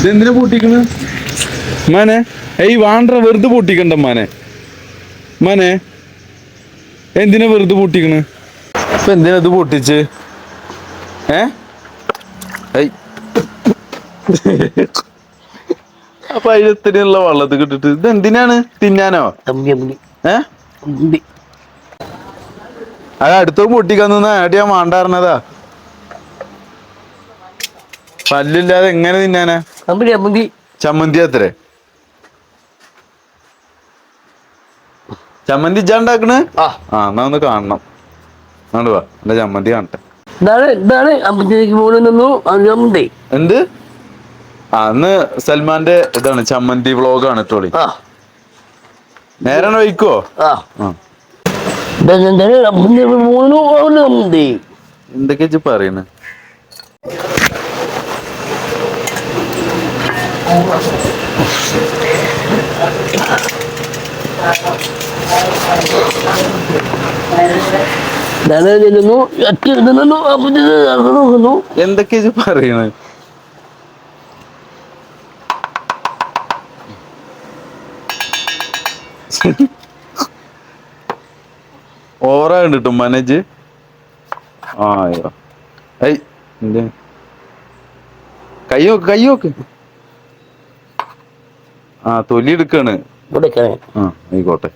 ഇതെന്തിനാ പൂട്ടിക്കണ്? മാനെ ഏയ് വാണ്ട വെറുതെ പൂട്ടിക്കണ്ട മാനെ. മാനെ എന്തിനാ വെറുതെ പൂട്ടിക്കണ്? ഇപ്പൊ എന്തിനാ ഇത് പൊട്ടിച്ച്? ഏ? അപ്പൊ അതിലെത്തിനുള്ള വള്ളത്ത് കിട്ടിട്ട് ഇത് എന്തിനാണ്? തിന്നാനോ? ഏ? അത് അടുത്ത പൊട്ടിക്കാൻ നിന്നാ മാണ്ടാറിനതാ പല്ലില്ലാതെ എങ്ങനെ തിന്നാനാ ചമ്മന്തി അമ്പി ചമ്മന്തി അത്രേ ചമ്മന്തി ഇജാണ്ടാക്കണ് ആ ആ എന്നാ ഒന്ന് കാണണം അങ്ങോട്ട് വാ എന്റെ ചമ്മന്തി കാണട്ടെ ഇതാണ് ഇതാണ് അമ്പത്തിലേക്ക് പോകുന്നു അമ്പി എന്ത് ആ അന്ന് സൽമാന്റെ ഇതാണ് ചമ്മന്തി വ്ളോഗാണ് ടോളി ആ നേരെ വയ്ക്കോ ആ ഇതാണ് അമ്പത്തിലേക്ക് പോകുന്നു ഇജ്ജ് പറയണ് ഇതാണ് നിന്നു അച്ഛൻ നിന്നു അമ്പത്തി നോക്കുന്നു എന്തൊക്കെയാ ഇജ്ജ് പറയണ്? ഓറാ കിട്ടും മനേജ്? ആയോ ഐ എന്ത്? കൈ നോക്ക് കൈ നോക്ക്. ആ തൊലി എടുക്കാണ്. എടുക്കണേ കാണാൻ ആ ആയിക്കോട്ടെ.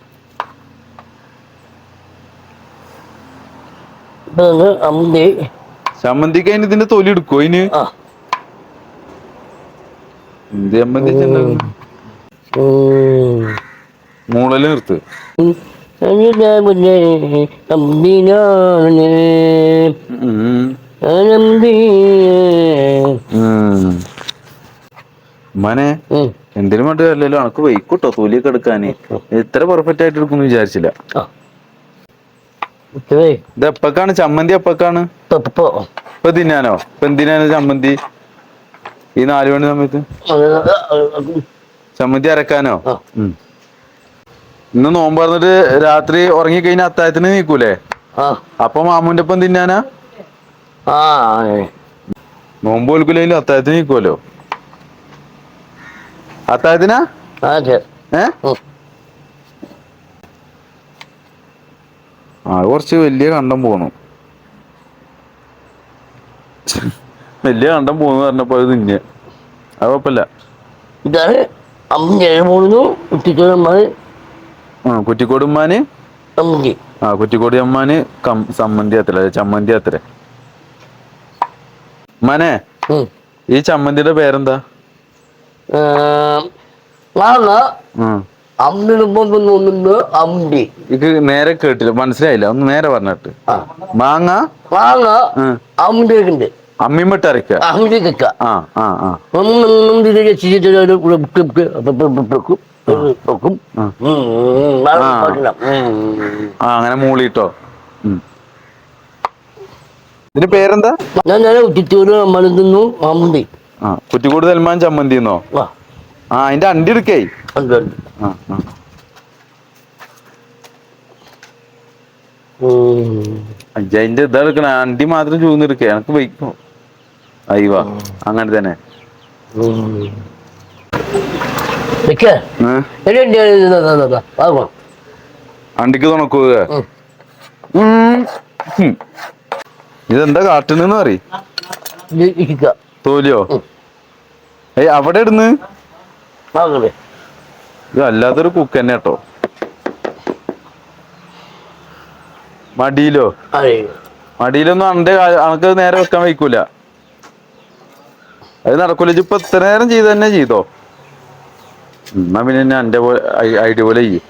ചമ്മന്തിക്ക് അതിന് ഇതിന്റെ തൊലി എടുക്കോ അതിന്? എന്ത് ചമ്മന്തി. മൂളൽ നിർത്ത്. മനെ എന്തിനും വേണ്ടി അല്ലല്ലോ അനക്ക് വൈക്കോട്ടോ തൊലിയൊക്കെ എടുക്കാന്. ഇത്ര പെർഫെക്റ്റ് ആയിട്ട് എടുക്കുന്നു വിചാരിച്ചില്ല. ഇത്. എപ്പക്കാണ്? ചമ്മന്തി എപ്പക്കാണ്? ഇപ്പൊ. തിന്നാനോ? ഇപ്പൊ എന്തിനാണ് ചമ്മന്തി? ഈ നാലു മണി സമയത്ത്? ചമ്മന്തി അരക്കാനോ. ഇന്ന് നോമ്പ് പറഞ്ഞിട്ട് രാത്രി ഉറങ്ങി കഴിഞ്ഞ അത്താഴത്തിന് നീക്കൂലേ അപ്പൊ മാമൂന്റെ ഒപ്പം തിന്നാനാ? നോമ്പ് കൊൽക്കില്ലെങ്കിലും അത്താഴത്തിന് നീക്കുമല്ലോ അത്താഴത്തിനാ ഏ? ആ കുറച്ച് വലിയ കണ്ടം പോന്നു. വലിയ കണ്ടം പോന്നു പറഞ്ഞപ്പോ അത് തിന്നെ. അത് കുഴപ്പമില്ല. ഇതാണ് അമ്മ പോകുന്നു ആ കുറ്റിക്കോട് ഉമ്മാന്? അമ്മി ആ കുറ്റിക്കോട് അമ്മാന് കം സമ്മന്തി അത്ര ചമ്മന്തി അത്ര മനെ ഈ ചമ്മന്തിയുടെ പേരെന്താ? മാങ്ങ ഉം. അമ്മിന് പോകുന്നു അമ്പി ഇത് നേരെ കേട്ടില്ല മനസ്സിലായില്ല. ഒന്ന് നേരെ പറഞ്ഞിട്ട്. മാങ്ങ? മാങ്ങ അമ്പിണ്ട് അമ്മിമിട്ട് അമ്മി കക്ക അങ്ങനെ മൂളിട്ടോ. ഇതിന് ഇതിന്റെ പേരെന്താ? ഞാൻ ഉച്ചിത്തൂര് മണത്തുന്നു അമ്പി കുറ്റിക്കോട് സൽമാൻ ചമ്മന്തിന്നോ? ആ അതിന്റെ അണ്ടി എടുക്കേ. ആ ആ. അതിന്റെ ഇതാ എടുക്കണ അണ്ടി മാത്രം ചൂന്നെടുക്കേ എനക്ക് വയ്ക്കോ. അയ്യവാ അങ്ങനെ തന്നെ. അണ്ടിക്ക് തുണക്കുക. ഇതെന്താ കാട്ടുന്നെന്ന് പറ തോലിയോ. ഏയ് അവിടെ ഇടുന്ന്. ഇത് അല്ലാത്തൊരു കുക്ക് തന്നെ കേട്ടോ മടിയിലോ? മടിയിലൊന്നും അന്റെ അനക്ക് നേരെ വെക്കാൻ വയ്ക്കൂല അത് നടക്കൂല. ഇപ്പൊ ഇത്ര നേരം ചെയ്ത് തന്നെ ചെയ്തോ? എന്നാ പിന്നെ അന്റെ ഐഡിയ പോലെ ചെയ്യും.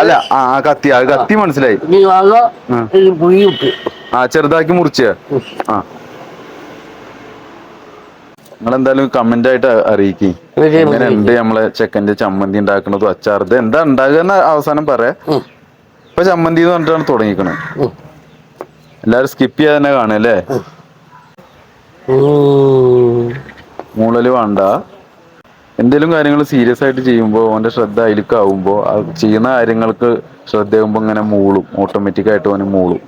അല്ല ആ കത്തി. ആ കത്തി മനസ്സിലായി. ആ ചെറുതാക്കി മുറിച്ച. ആ. നിങ്ങളെന്തായാലും കമന്റ് ആയിട്ട് അറിയിക്കുണ്ട് ഉണ്ട് നമ്മളെ ചെക്കന്റെ ചമ്മന്തി ഉണ്ടാക്കണതും അച്ചാറത് എന്താ ഉണ്ടാകുന്ന അവസാനം പറയാ. ഇപ്പൊ ചമ്മന്തി എന്ന് പറഞ്ഞിട്ടാണ് തുടങ്ങിക്കണത്. എല്ലാരും സ്കിപ്പ് ചെയ്യാതെ തന്നെ കാണല്ലേ. മൂളൽ വേണ്ട. എന്തെങ്കിലും കാര്യങ്ങൾ സീരിയസ് ആയിട്ട് ചെയ്യുമ്പോൾ അവന്റെ ശ്രദ്ധ അതിലേക്കാവുമ്പോൾ ചെയ്യുന്ന കാര്യങ്ങൾക്ക് ശ്രദ്ധയാകുമ്പോൾ ഇങ്ങനെ മൂളും. ഓട്ടോമാറ്റിക് ആയിട്ട് അവന് മൂളും.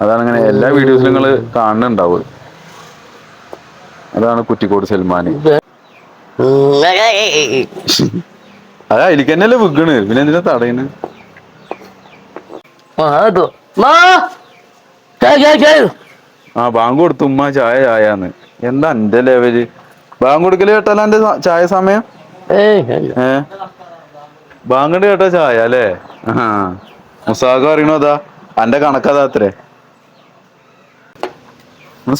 അതാണ് ഇങ്ങനെ എല്ലാ വീഡിയോസിലും നിങ്ങൾ കാണുന്നുണ്ടാവും അതാണ് കുറ്റിക്കോട് സൽമാൻ അതാ എനിക്ക് തന്നെയല്ലേ വിഗണ് പിന്നെ എന്തിനാ തടയണ്? ആ ബാങ്ക് കൊടുത്തു. ഉമ്മ ചായ ചായന്ന് എന്താ എന്റെ ലെവൽ? ബാങ്ക് കൊടുക്കൽ കേട്ടാലോ എന്റെ ചായ സമയം. ഏ? ബാങ്കണ്ട് കേട്ടോ ചായ അല്ലേ? ആ മുസാഖ് പറയണു അതാ. എന്റെ കണക്കതാ അത്രേ.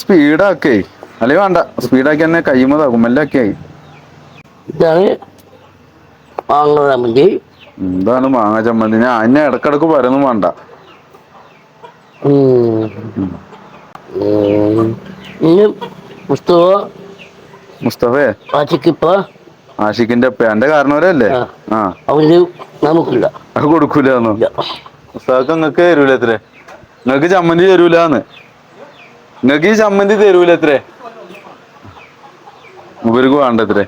സ്പീഡാക്കേ. അല്ലെങ്കിൽ വേണ്ട. സ്പീഡാക്കി തന്നെ കയ്യുമ്പതാകും ആയി ഇതാണ് മാങ്ങ ചമ്മന്തി. എന്താണ് മാങ്ങ ചമ്മന്തി? ഞാൻ അന്നെ ഇടക്കിടക്ക് പറയുന്നു വേണ്ട. മുസ്തഫേ? ആഷിഖിന്റെ അപ്പ എന്റെ കാരണവരല്ലേ? ആ. കൊടുക്കൂല അവന് നമുക്കില്ല. അത് കൊടുക്കൂലെന്നോ? മുസ്താഖ് നിങ്ങക്ക് തരൂല എത്രേ നിങ്ങക്ക് ചമ്മന്തി തരൂലെന്ന്. നിങ്ങക്ക് ഈ ചമ്മന്തി തരൂല എത്രേ ഇവർക്ക് വേണ്ടത്രേ.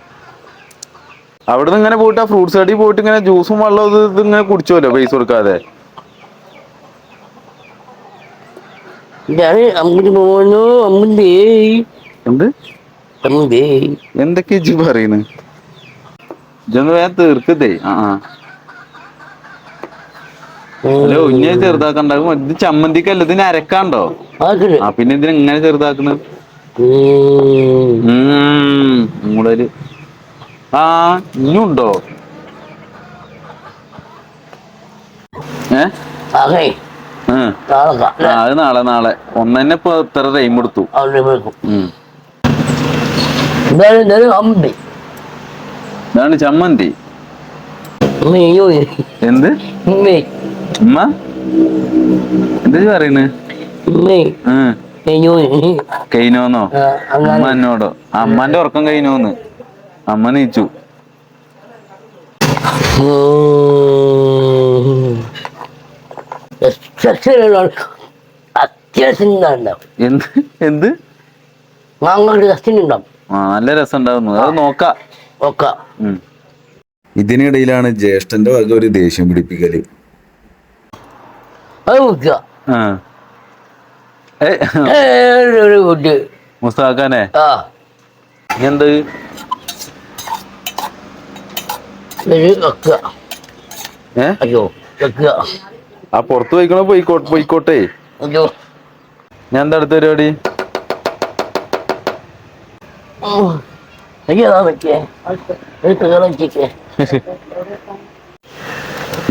അവിടെ നിന്ന് ഇങ്ങനെ പോയിട്ട് ആ ഫ്രൂട്ട്സ് കടയിൽ പോയിട്ട് ഇങ്ങനെ ജ്യൂസും വെള്ളം ഇത് ഇങ്ങനെ കുടിച്ചോല്ലോ പൈസ കൊടുക്കാതെ? എന്ത്? എന്തൊക്കെ വേഗം തീർക്കതേ ആ ഹലോ ഇങ്ങനെ ചെറുതാക്കണ്ടാകും ഇത് ചമ്മന്തിക്കല്ല ഇതിന് അരക്കാണ്ടോ? ആ പിന്നെ ഇതിനെങ്ങനെ ചെറുതാക്കുന്നത്. മൂടൽ ആ ഇനിയുണ്ടോ ഏ? അത് നാളെ നാളെ. ഒന്നെ ഇപ്പൊ ഇത്ര ടൈം എടുത്തു. ഇതാണ് ചമ്മന്തി. എന്ത്? ഉമ്മേ. ഉമ്മ? എന്താ പറയുന്നു? ആ, അമ്മ എന്നോടോ അമ്മന്റെ ഉറക്കം കഴിഞ്ഞോന്ന് അമ്മ നീച്ചു. എന്ത്? എന്ത്? നല്ല രസം ഉണ്ടാവുന്നു അത് നോക്കാം. ഇതിനിടയിലാണ് ജ്യേഷ്ഠന്റെ വക ഒരു ദേഷ്യം പിടിപ്പിക്കൽ. അത് ആ. ഒരു കുട്ടി മുസ്താഖാനെ. ആ. എന്ത് അയ്യോ ആ പുറത്ത് പോയിക്കണോ? പോയിക്കോട്ടെ പോയിക്കോട്ടെ. അയ്യോ. ഞാൻ എന്താ അടുത്ത പരിപാടി?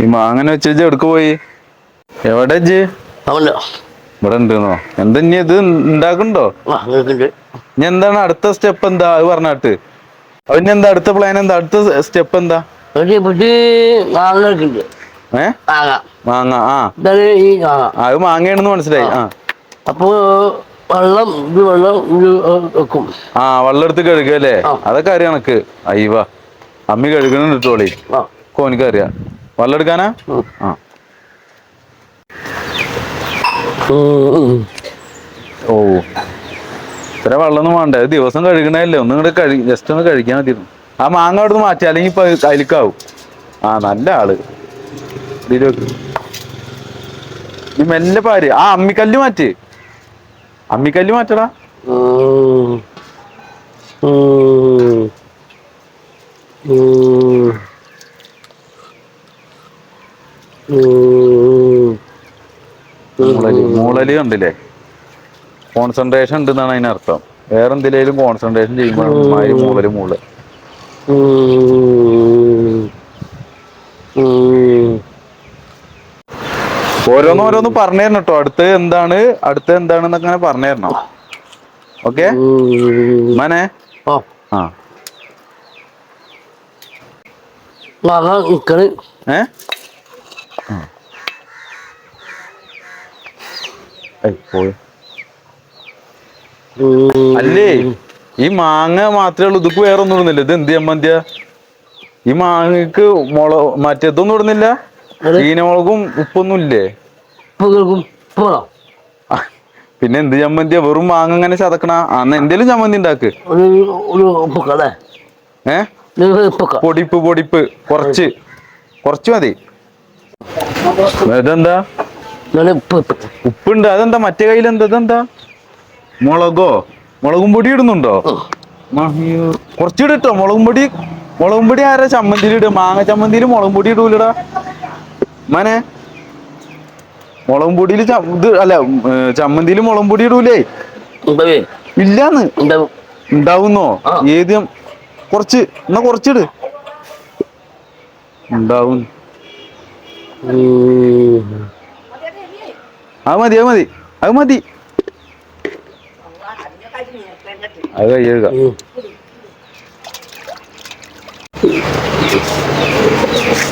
ഈ മാങ്ങനെ വെച്ച് എടുക്ക് പോയി? എവിടെ അവല്ലോ ഇവിടെ ഉണ്ടെന്നോ എന്താ ഇനി ഇത് ഉണ്ടാക്കണ്ടോ ഇനി എന്താണ് അടുത്ത സ്റ്റെപ്പ് എന്താ? അത് പറഞ്ഞിട്ട്. അവന് എന്താ അടുത്ത പ്ലാൻ എന്താ? അടുത്ത സ്റ്റെപ്പ് എന്താ? മാങ്ങ ആ. അത് മാങ്ങയാണെന്ന് മനസ്സിലായി. ആ. അപ്പോ വെള്ളം ഇത് വെള്ളം വെക്കും. ആ വെള്ളം എടുത്ത് കഴുകുക അല്ലേ. അതൊക്കെ അറിയാം എനക്ക്. അയ്യവ. അമ്മി കഴുകണം ഇട്ടോളി കോനിക്ക് അറിയാം വെള്ളം എടുക്കാനാ? ആ. ഓ. ഇത്ര വെള്ളമൊന്നും വേണ്ട. ദിവസം കഴുകണല്ലേ ഒന്നും കൂടെ കഴി ജസ്റ്റ് ഒന്ന് കഴിക്കാൻ മതിയിരുന്നു ആ മാങ്ങ അവിടെ നിന്ന് മാറ്റി അല്ലെങ്കിൽ ഇപ്പൊ കലിക്കാവും ആ നല്ല ആൾ. നീ മെല്ലെ പാര്. ആ അമ്മിക്കല്ല് മാറ്റ്. അമ്മിക്കല്ല് മാറ്റടാ. ഉം. മൂളൽ. കണ്ടില്ലേ? കോൺസെൻട്രേഷൻ ഉണ്ടെന്നാണ് അതിനർത്ഥം വേറെ എന്തിലേലും കോൺസെൻട്രേഷൻ ചെയ്യുമ്പോഴാണ് മൂളൽ മൂൾ. ഓരോന്ന് ഓരോന്ന് പറഞ്ഞു തരണം കേട്ടോ അടുത്ത് എന്താണ്? അടുത്ത് എന്താണെന്നൊക്കെ അങ്ങനെ പറഞ്ഞു തരണം ഓക്കെ. മനെ ആ. ആ മാങ്ങ നിക്കണ് ഏ ഏയ്, പോയി. അല്ലേ? ഈ മാങ്ങ മാത്രമേ ഉള്ളൂ ഇതൊക്കെ വേറെ ഒന്നും ഇടുന്നില്ല. ഇത് എന്ത് ചമ്മന്തിയ ഈ മാങ്ങക്ക് മുള മറ്റേതൊന്നും ഇടുന്നില്ല? ചീനമുളകും ഉപ്പൊന്നും ഇല്ലേ? പിന്നെ എന്ത് ചമ്മന്തിയാ വെറും മാങ്ങ അങ്ങനെ ചതക്കണ? അന്ന് എന്തേലും ചമ്മന്തി ഉണ്ടാക്ക്. ഏ? പൊടിപ്പ് പൊടിപ്പ് കുറച്ച്. കുറച്ച് മതി. ഇതെന്താ? ഉപ്പുണ്ട്. അതെന്താ? മറ്റേ കയ്യിൽ എന്താ ഇതെന്താ? മുളകോ? മുളകും പൊടി ഇടുന്നുണ്ടോ? കുറച്ചിട ഇട്ടോ മുളകും പൊടി മുളകും പൊടി ആരാ ചമ്മന്തിയിൽ ഇടുക? മാങ്ങ ചമ്മന്തിയിൽ മുളകും പൊടി ഇടൂലടാ. മനെ. മുളകും പൊടിയിൽ ഇത് അല്ല ചമ്മന്തിയിൽ മുളകും പൊടി ഇടൂലേ? ഇല്ലാന്ന്. ഉണ്ടാവും. ഉണ്ടാവുന്നോ. ഏത്? കുറച്ച്. എന്നാ കുറച്ചിട്. ഉണ്ടാവും. അത് മതി അത് മതി അത് മതി. അത് കയ്യെഴുക ഉം.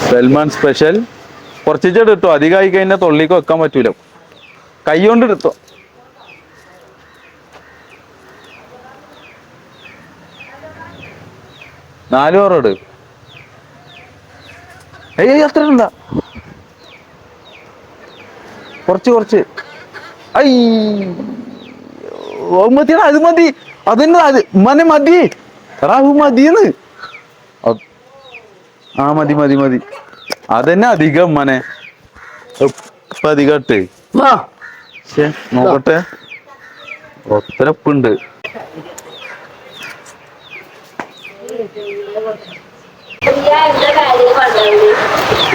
സൽമാൻ സ്പെഷ്യൽ കുറച്ചിട്ട് ഇട്ടോ അധികമായി കഴിഞ്ഞാൽ തൊള്ളിക്ക് വെക്കാൻ പറ്റൂല. കൈ കൊണ്ട് എടുത്തോ? നാലു ഓറോട് ഏയ് അത്ര എന്താ കുറച്ച് കുറച്ച്. ഐ. ഓ മതിയെടാ അത് മതി. അതന്നെ അത് മനെ മതി. എടാ അത് മതിയെന്ന്. ആ മതി മതി മതി. അതന്നെ അധികം മനെ ഇപ്പൊ അധികം ഇട്ട്. വാ. ശ്ശെ, നോക്കട്ടെ. ഒത്തരപ്പുണ്ട്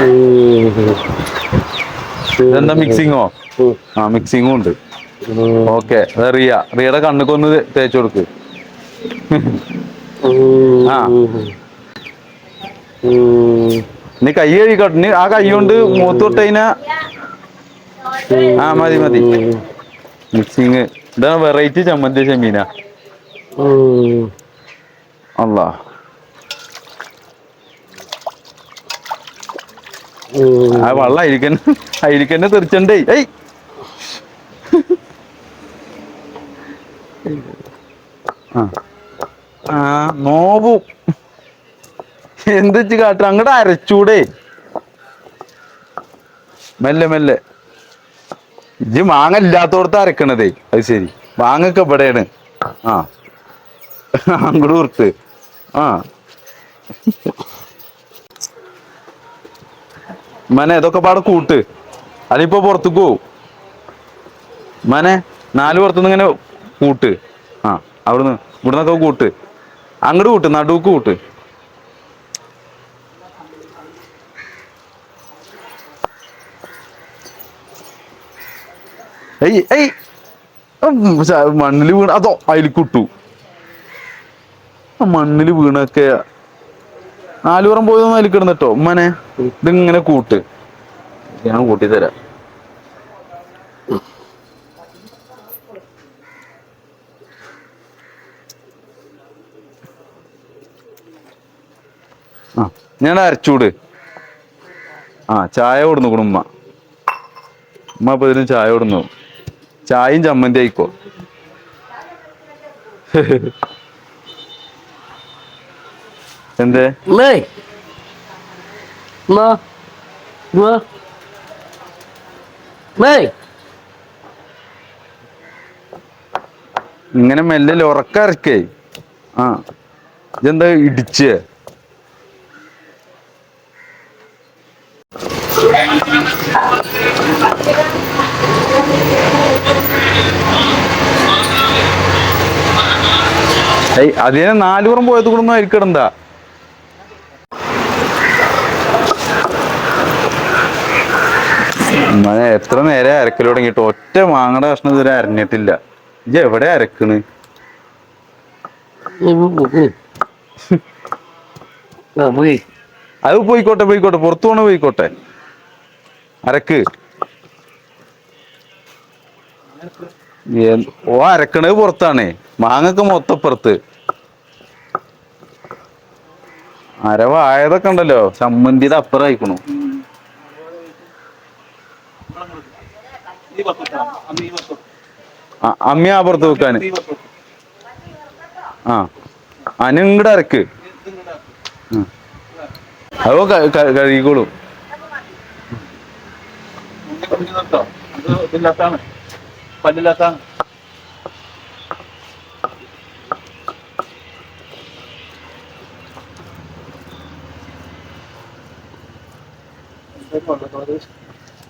ഉം. ഇതെന്താ മിക്സിങ്ങോ ആ മിക്സിങ്ങും ഉണ്ട്. ഓക്കെ. റിയ. റിയയുടെ കണ്ണുക്കൊന്ന് തേച്ചു കൊടുക്ക്. ആ. നീ കൈ കഴിക്കട്ടെ നീ ആ കൈ കൊണ്ട് മൂത്ത് തൊട്ടതിനാ ആ മതി മതി. മിക്സിങ് ഇതാണ് വെറൈറ്റി ചമ്മന്തി ചെമ്മീന. അല്ലാ ആ വെള്ളം അരിക്കൻ അരിക്കന്നെ തെറിച്ചണ്ടേ. ഏയ്. ആ. നോവു എന്ത് കാട്ടും അങ്ങോട്ട് അരച്ചൂടെ. മെല്ലെ മെല്ലെ. ഇജ്ജ് മാങ്ങ ഇല്ലാത്തോടത്ത് അരക്കണതേ. അത് ശരി. മാങ്ങൊക്കെ ഇവിടെയാണ്. ആ. അങ്ങോട്ട് കൊടുത്ത് ആ. മനെ ഇതൊക്കെ പാടെ കൂട്ട്. അതിപ്പോ പുറത്തേക്ക് പോവും. മനെ നാല് പുറത്തുനിന്ന് ഇങ്ങനെ കൂട്ട്. ആ അവിടുന്ന് ഇവിടുന്നൊക്കെ കൂട്ട്. അങ്ങോട്ട് കൂട്ട് നടുക്ക് കൂട്ട്. ഏയ് ഏയ്. മണ്ണിൽ വീണ അതോ അതിൽ കുട്ടു. മണ്ണിൽ വീണൊക്കെ നാലുപുറം പോയി അതിൽ കിടന്നിട്ടോ ഉമ്മനെ ഇതിങ്ങനെ കൂട്ട്. ഞാൻ കൂട്ടി തരാം. ആ ഞാൻ അരച്ചൂട് ആ ചായ കൊടുന്നു ഉമ്മ. ഉമ്മ അപ്പൊ ഇതിന് ചായ കൊടുന്നു. ചായയും ചമ്മന്തി ആയിക്കോ എന്തേ? ഇങ്ങനെ മെല്ലെ ഉറക്കരക്കേ. ആ. ഇതെന്താ ഇടിച്ച്? അതിനെ നാലുപുറം പോയത് കൂടെ ആയിരിക്കണം അരിക്കിടണ്ട എത്ര നേരെ അരക്കൽ തുടങ്ങിയിട്ട് ഒറ്റ മാങ്ങയുടെ കഷ്ണം ഇതുവരെ അരഞ്ഞിട്ടില്ല. ഇജ് എവിടെ അരക്കണ്? അത് പോയിക്കോട്ടെ പോയിക്കോട്ടെ. പുറത്തു പോണ പോയിക്കോട്ടെ. അരക്ക്. ഓ അരക്കണത് പുറത്താണേ. മാങ്ങക്ക് മൊത്തപ്പുറത്ത് അരവായതൊക്കെ ഉണ്ടല്ലോ. ചമ്മന്തിയുടെ അപ്പുറം അയക്കണു അമ്മി ആ വെക്കാന് ആ അനങ്ങടെ അരക്ക്. അതോ കഴുകിക്കോളൂ. പല്ലില്ലാത്താണ്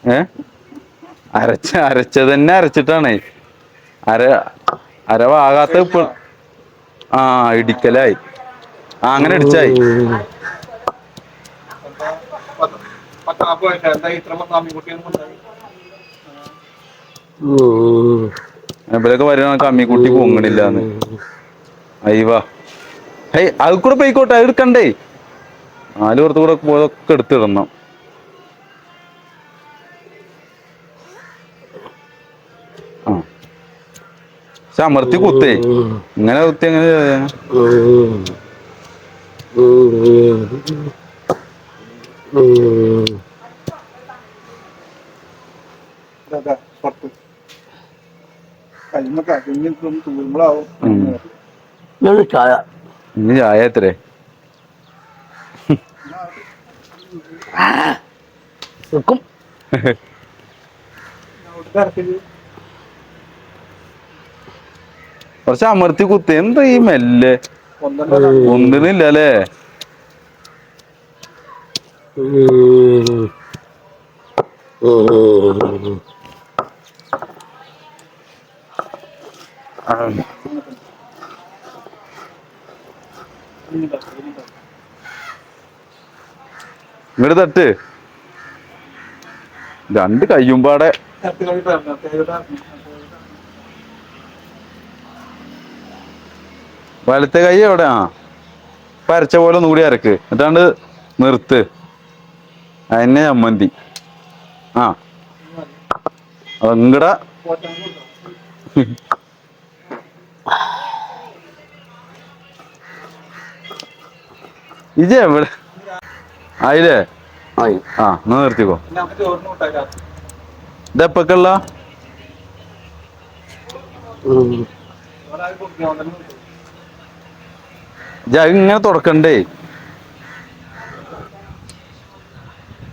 ഏ? അരച്ച അരച്ചത് തന്നെ അരച്ചിട്ടാണ് അര അരവാകാത്ത ഇപ്പൊ ആ ഇടിക്കലായി ആ അങ്ങനെ ഇടിച്ചായി ഉണ്ടായി ഇവരൊക്കെ വരണ അമ്മിക്കുട്ടി പൊങ്ങണില്ലാന്ന് അയ്യവാ ഹേയ് അത് കൂടെ പോയിക്കോട്ടെ അത് എടുക്കണ്ടേ നാല് പുറത്തു കൂടെ പോയതൊക്കെ എടുത്തിടണം പക്ഷെ അമർത്തി കുത്തേ. ഇങ്ങനെ കുത്തി അങ്ങനെ ചായ. ഇനി ചായ എത്രേ? വെക്കും. കുറച്ച് അമർത്തി കുത്തി. എന്താ ഈ മെല്ലെ? ഒന്നിനില്ല അല്ലേ ഇങ്ങോട്ട് തട്ട്. രണ്ട് കയ്യുമ്പാടെ. വലത്തെ കൈ എവിടെ? ആ. പരച്ച പോലെ ഒന്നുകൂടി അരക്ക്. എന്നിട്ടാണ്ട് നിർത്ത്. അതിനെ ചമ്മന്തി. ആ. അതങ്കട ഇജ എവിടെ? ആയില്ലേ? ആയി. ആ എന്നാ നിർത്തിക്കോ. ഇതെപ്പൊക്കെയുള്ള ഇങ്ങനെ തുടക്കണ്ടേ.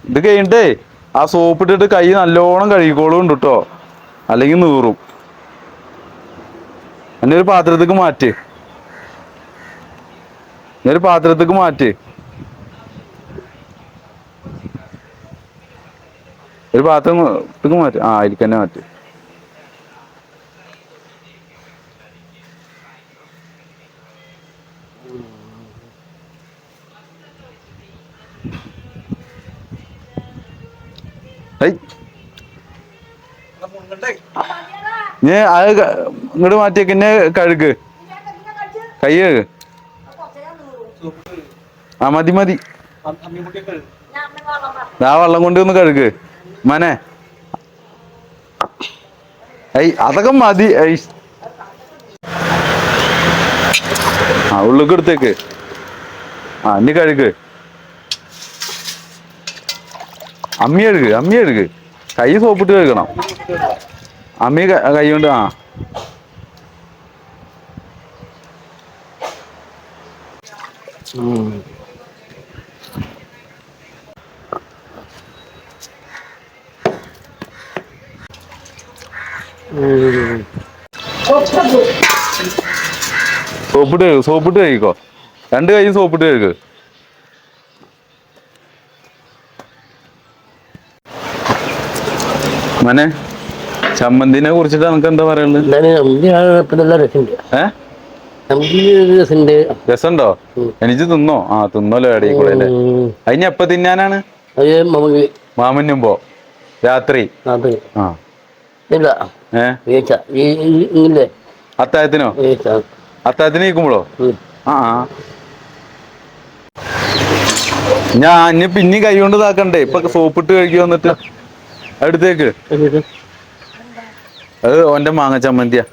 ഇത് കഴിഞ്ഞിട്ടേ ആ സോപ്പ് ഇട്ടിട്ട് കൈ നല്ലോണം കഴുകിക്കോളും ഉണ്ട് കേട്ടോ അല്ലെങ്കിൽ നീറും. എന്നെ ഒരു പാത്രത്തേക്ക് മാറ്റ്. എന്നെ ഒരു പാത്രത്തേക്ക് മാറ്റ്. ഒരു പാത്രം മാറ്റ്. ആ അതിലേക്ക് തന്നെ മാറ്റ്. ഇങ്ങോട്ട് മാറ്റിയേക്ക് എന്നെ കഴുക്. കൈ കഴുക് ആ മതി മതി. ആ വെള്ളം കൊണ്ട് ഒന്ന് കഴുക്. മനെ. ഐ അതൊക്കെ മതി ഐ. ആ ഉള്ളിക്ക് എടുത്തേക്ക്. ആ എന്നെ കഴുക്. അമ്മി എഴുക അമ്മി എഴുക കൈ സോപ്പിട്ട് കഴുകണം. അമ്മി കൈ കൊണ്ട് ആ. സോപ്പിട്ട് കഴുകും സോപ്പിട്ട് കഴിക്കോ രണ്ട് കൈ സോപ്പിട്ട് കഴുക്. മനെ ചമ്മന്തിനെ കുറിച്ചിട്ട് നമുക്ക് എന്താ നല്ല രസമുണ്ട്. എനിക്ക് തിന്നോ? ആ തിന്നോലോ എടീ കൂടെ അല്ലേ. അതിന് എപ്പ തിന്നാനാണ്? മാമന്നുമ്പോ മാമന്യുമ്പോ രാത്രി. ആ. അത്തായത്തിനോ? അത്തായത്തിന്. ആ ആ. ഞാൻ ഇനി പിന്നെ കൈ കൊണ്ട് ഇതാക്കണ്ടേ? ഇപ്പൊ സോപ്പിട്ട് കഴിക്കുക വന്നിട്ട്. അടുത്തേക്ക് എന്നിട്ട് അത് ഓന്റെ മാങ്ങ ചമ്മന്തിയാ.